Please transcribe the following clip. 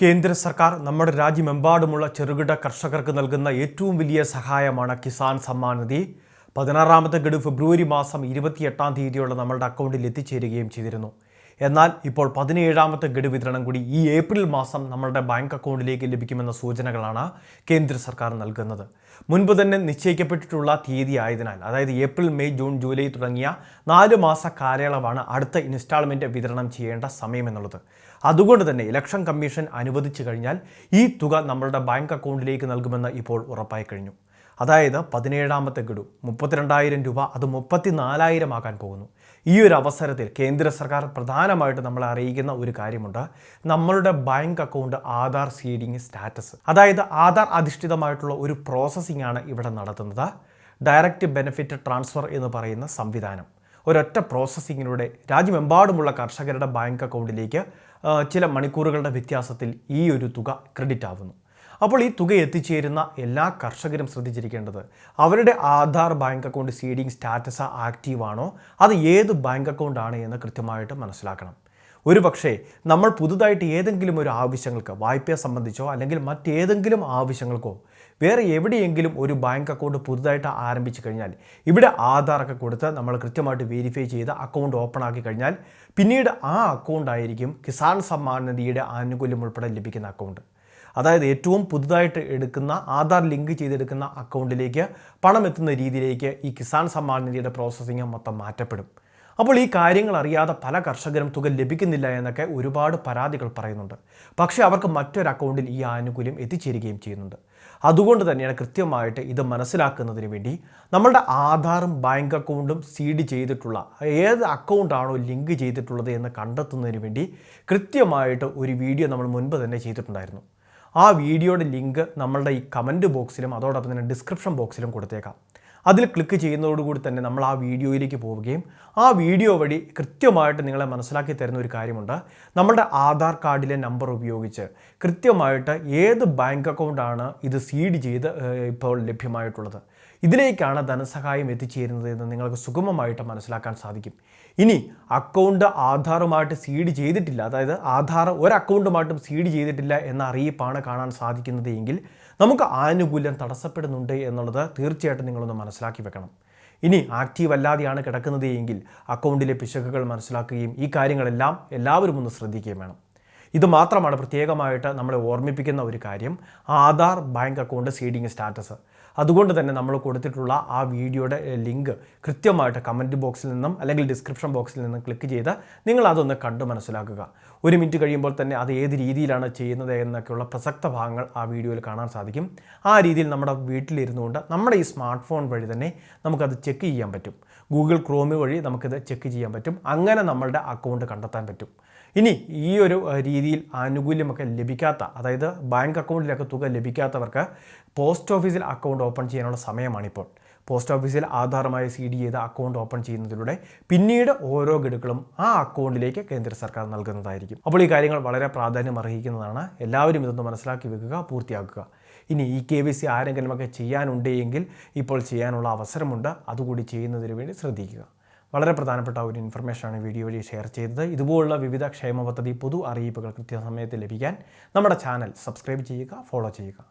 കേന്ദ്ര സർക്കാർ നമ്മുടെ രാജ്യമെമ്പാടുമുള്ള ചെറുകിട കർഷകർക്ക് നൽകുന്ന ഏറ്റവും വലിയ സഹായമാണ് കിസാൻ സമ്മാൻ നിധി. പതിനാറാമത്തെ ഗഡു ഫെബ്രുവരി മാസം ഇരുപത്തിയെട്ടാം തീയതിയുള്ള നമ്മളുടെ അക്കൗണ്ടിൽ എത്തിച്ചേരുകയും ചെയ്തിരുന്നു. എന്നാൽ ഇപ്പോൾ പതിനേഴാമത്തെ ഗഡു വിതരണം കൂടി ഈ ഏപ്രിൽ മാസം നമ്മളുടെ ബാങ്ക് അക്കൗണ്ടിലേക്ക് ലഭിക്കുമെന്ന സൂചനകളാണ് കേന്ദ്ര സർക്കാർ നൽകുന്നത്. മുൻപ് തന്നെ നിശ്ചയിക്കപ്പെട്ടിട്ടുള്ള തീയതി ആയതിനാൽ അതായത് ഏപ്രിൽ മെയ് ജൂൺ ജൂലൈ തുടങ്ങിയ നാല് മാസ കാലയളവാണ് അടുത്ത ഇൻസ്റ്റാൾമെന്റ് വിതരണം ചെയ്യേണ്ട സമയമെന്നുള്ളത് അതുകൊണ്ട് തന്നെ ഇലക്ഷൻ കമ്മീഷൻ അനുവദിച്ചു കഴിഞ്ഞാൽ ഈ തുക നമ്മളുടെ ബാങ്ക് അക്കൗണ്ടിലേക്ക് നൽകുമെന്ന് ഇപ്പോൾ ഉറപ്പായി കഴിഞ്ഞു. അതായത് പതിനേഴാമത്തെ ഗഡു മുപ്പത്തിരണ്ടായിരം രൂപ അത് മുപ്പത്തിനാലായിരം ആക്കാൻ പോകുന്നു. ഈ ഒരു അവസരത്തിൽ കേന്ദ്ര സർക്കാർ പ്രധാനമായിട്ട് നമ്മളെ അറിയിക്കുന്ന ഒരു കാര്യമുണ്ട്. നമ്മളുടെ bank account Aadhaar seeding status. അതായത് ആധാർ അധിഷ്ഠിതമായിട്ടുള്ള ഒരു പ്രോസസ്സിംഗ് ആണ് ഇവിടെ നടത്തുന്നത്. ഡയറക്റ്റ് ബെനിഫിറ്റ് ട്രാൻസ്ഫർ എന്ന് പറയുന്ന സംവിധാനം. ഒരൊറ്റ പ്രോസസ്സിങ്ങിലൂടെ രാജ്യമെമ്പാടുമുള്ള കർഷകരുടെ ബാങ്ക് അക്കൗണ്ടിലേക്ക് ചില മണിക്കൂറുകളുടെ വ്യത്യാസത്തിൽ ഈ ഒരു തുക ക്രെഡിറ്റ് ആവുന്നു. അപ്പോൾ ഈ തുക എത്തിച്ചേരുന്ന എല്ലാ കർഷകരും ശ്രദ്ധിച്ചിരിക്കേണ്ടത് അവരുടെ Aadhaar bank account seeding status active ആണോ അത് ഏത് ബാങ്ക് അക്കൗണ്ട് ആണ് എന്ന് കൃത്യമായിട്ട് മനസ്സിലാക്കണം. ഒരു പക്ഷേ നമ്മൾ പുതുതായിട്ട് ഏതെങ്കിലും ഒരു ആവശ്യങ്ങൾക്ക് വായ്പയെ സംബന്ധിച്ചോ അല്ലെങ്കിൽ മറ്റേതെങ്കിലും ആവശ്യങ്ങൾക്കോ വേറെ എവിടെയെങ്കിലും ഒരു ബാങ്ക് അക്കൗണ്ട് പുതുതായിട്ട് ആരംഭിച്ചു കഴിഞ്ഞാൽ ഇവിടെ ആധാറൊക്കെ കൊടുത്ത് നമ്മൾ കൃത്യമായിട്ട് വെരിഫൈ ചെയ്ത് അക്കൗണ്ട് ഓപ്പൺ ആക്കി കഴിഞ്ഞാൽ പിന്നീട് ആ അക്കൗണ്ട് ആയിരിക്കും കിസാൻ സമ്മാൻ നിധിയുടെ ആനുകൂല്യം ഉൾപ്പെടെ ലഭിക്കുന്ന അക്കൗണ്ട്. അതായത് ഏറ്റവും പുതുതായിട്ട് എടുക്കുന്ന ആധാർ ലിങ്ക് ചെയ്തെടുക്കുന്ന അക്കൗണ്ടിലേക്ക് പണം എത്തുന്ന രീതിയിലേക്ക് ഈ കിസാൻ സമ്മാൻ നിധിയുടെ പ്രോസസ്സിങ് മൊത്തം മാറ്റപ്പെടും. അപ്പോൾ ഈ കാര്യങ്ങൾ അറിയാതെ പല കർഷകരും തുക ലഭിക്കുന്നില്ല എന്നൊക്കെ ഒരുപാട് പരാതികൾ പറയുന്നുണ്ട്. പക്ഷേ അവർക്ക് മറ്റൊരു അക്കൗണ്ടിൽ ഈ ആനുകൂല്യം എത്തിച്ചേരുകയും ചെയ്യുന്നുണ്ട്. അതുകൊണ്ട് തന്നെയാണ് കൃത്യമായിട്ട് ഇത് മനസ്സിലാക്കുന്നതിന് വേണ്ടി നമ്മളുടെ ആധാറും ബാങ്ക് അക്കൗണ്ടും സീഡ് ചെയ്തിട്ടുള്ള ഏത് അക്കൗണ്ടാണോ ലിങ്ക് ചെയ്തിട്ടുള്ളത് എന്ന് കണ്ടെത്തുന്നതിന് വേണ്ടി കൃത്യമായിട്ട് ഒരു വീഡിയോ നമ്മൾ മുൻപ് തന്നെ ചെയ്തിട്ടുണ്ടായിരുന്നു. ആ വീഡിയോയുടെ ലിങ്ക് നമ്മളുടെ ഈ കമന്റ് ബോക്സിലും അതോടൊപ്പം തന്നെ ഡിസ്ക്രിപ്ഷൻ ബോക്സിലും കൊടുത്തേക്കാം. അതിൽ ക്ലിക്ക് ചെയ്യുന്നതോടുകൂടി തന്നെ നമ്മൾ ആ വീഡിയോയിലേക്ക് പോവുകയും ആ വീഡിയോ വഴി കൃത്യമായിട്ട് നിങ്ങളെ മനസ്സിലാക്കി തരുന്ന ഒരു കാര്യമുണ്ട്. നമ്മുടെ ആധാർ കാർഡിലെ നമ്പർ ഉപയോഗിച്ച് കൃത്യമായിട്ട് ഏത് ബാങ്ക് അക്കൗണ്ടാണ് ഇത് സീഡ് ചെയ്ത് ഇപ്പോൾ ലഭ്യമായിട്ടുള്ളത്. ഇതിലേക്കാണ് ധനസഹായം എത്തിച്ചേരുന്നത് എന്ന് നിങ്ങൾക്ക് സുഗമമായിട്ട് മനസ്സിലാക്കാൻ സാധിക്കും. ഇനി അക്കൗണ്ട് ആധാറുമായിട്ട് സീഡ് ചെയ്തിട്ടില്ല അതായത് ആധാർ ഒരു അക്കൗണ്ടുമായിട്ടും സീഡ് ചെയ്തിട്ടില്ല എന്ന അറിയിപ്പാണ് കാണാൻ സാധിക്കുന്നത് നമുക്ക് ആനുകൂല്യം തടസ്സപ്പെടുന്നുണ്ട് എന്നുള്ളത് തീർച്ചയായിട്ടും നിങ്ങളൊന്ന് മനസ്സിലാക്കി വെക്കണം. ഇനി ആക്റ്റീവ് അല്ലാതെയാണ് കിടക്കുന്നത് എങ്കിൽ അക്കൗണ്ടിലെ പിശകുകൾ മനസ്സിലാക്കുകയും ഈ കാര്യങ്ങളെല്ലാം എല്ലാവരും ഒന്ന് ശ്രദ്ധിക്കുകയും വേണം. ഇത് മാത്രമാണ് പ്രത്യേകമായിട്ട് നമ്മളെ ഓർമ്മിപ്പിക്കുന്ന ഒരു കാര്യം. Aadhaar bank account seeding status. അതുകൊണ്ട് തന്നെ നമ്മൾ കൊടുത്തിട്ടുള്ള ആ വീഡിയോയുടെ ലിങ്ക് കൃത്യമായിട്ട് കമന്റ് ബോക്സിൽ നിന്നും അല്ലെങ്കിൽ ഡിസ്ക്രിപ്ഷൻ ബോക്സിൽ നിന്നും ക്ലിക്ക് ചെയ്ത് നിങ്ങൾ അതൊന്ന് കണ്ടു മനസ്സിലാക്കുക. ഒരു മിനിറ്റ് കഴിയുമ്പോൾ തന്നെ അത് ഏത് രീതിയിലാണ് ചെയ്യുന്നത് എന്നൊക്കെയുള്ള പ്രസക്ത ഭാഗങ്ങൾ ആ വീഡിയോയിൽ കാണാൻ സാധിക്കും. ആ രീതിയിൽ നമ്മുടെ വീട്ടിലിരുന്നുകൊണ്ട് നമ്മുടെ ഈ സ്മാർട്ട് ഫോൺ വഴി തന്നെ നമുക്കത് ചെക്ക് ചെയ്യാൻ പറ്റും. ഗൂഗിൾ ക്രോമ് വഴി നമുക്കിത് ചെക്ക് ചെയ്യാൻ പറ്റും. അങ്ങനെ നമ്മളുടെ അക്കൗണ്ട് കണ്ടെത്താൻ പറ്റും. ഇനി ഈ ഒരു രീതിയിൽ ആനുകൂല്യമൊക്കെ ലഭിക്കാത്ത അതായത് ബാങ്ക് അക്കൗണ്ടിലൊക്കെ തുക ലഭിക്കാത്തവർക്ക് പോസ്റ്റ് ഓഫീസിൽ അക്കൗണ്ട് ഓപ്പൺ ചെയ്യാനുള്ള സമയമാണിപ്പോൾ. പോസ്റ്റ് ഓഫീസിൽ ആധാറുമായി സി ഡി ചെയ്ത അക്കൗണ്ട് ഓപ്പൺ ചെയ്യുന്നതിലൂടെ പിന്നീട് ഓരോ ഗഡുക്കളും ആ അക്കൗണ്ടിലേക്ക് കേന്ദ്ര സർക്കാർ നൽകുന്നതായിരിക്കും. അപ്പോൾ ഈ കാര്യങ്ങൾ വളരെ പ്രാധാന്യം അർഹിക്കുന്നതാണ്. എല്ലാവരും ഇതൊന്ന് മനസ്സിലാക്കി വെക്കുക പൂർത്തിയാക്കുക. ഇനി ഈ കെ വി സി ആരെങ്കിലുമൊക്കെ ചെയ്യാനുണ്ടെങ്കിൽ ഇപ്പോൾ ചെയ്യാനുള്ള അവസരമുണ്ട്. അതുകൂടി ചെയ്യുന്നതിന് വേണ്ടി ശ്രദ്ധിക്കുക. വളരെ പ്രധാനപ്പെട്ട ഒരു ഇൻഫർമേഷനാണ് വീഡിയോ വഴി ഷെയർ ചെയ്തത്. ഇതുപോലുള്ള വിവിധ ക്ഷേമ പദ്ധതി പൊതു അറിയിപ്പുകൾ കൃത്യസമയത്ത് ലഭിക്കാൻ നമ്മുടെ ചാനൽ സബ്സ്ക്രൈബ് ചെയ്യുക ഫോളോ ചെയ്യുക.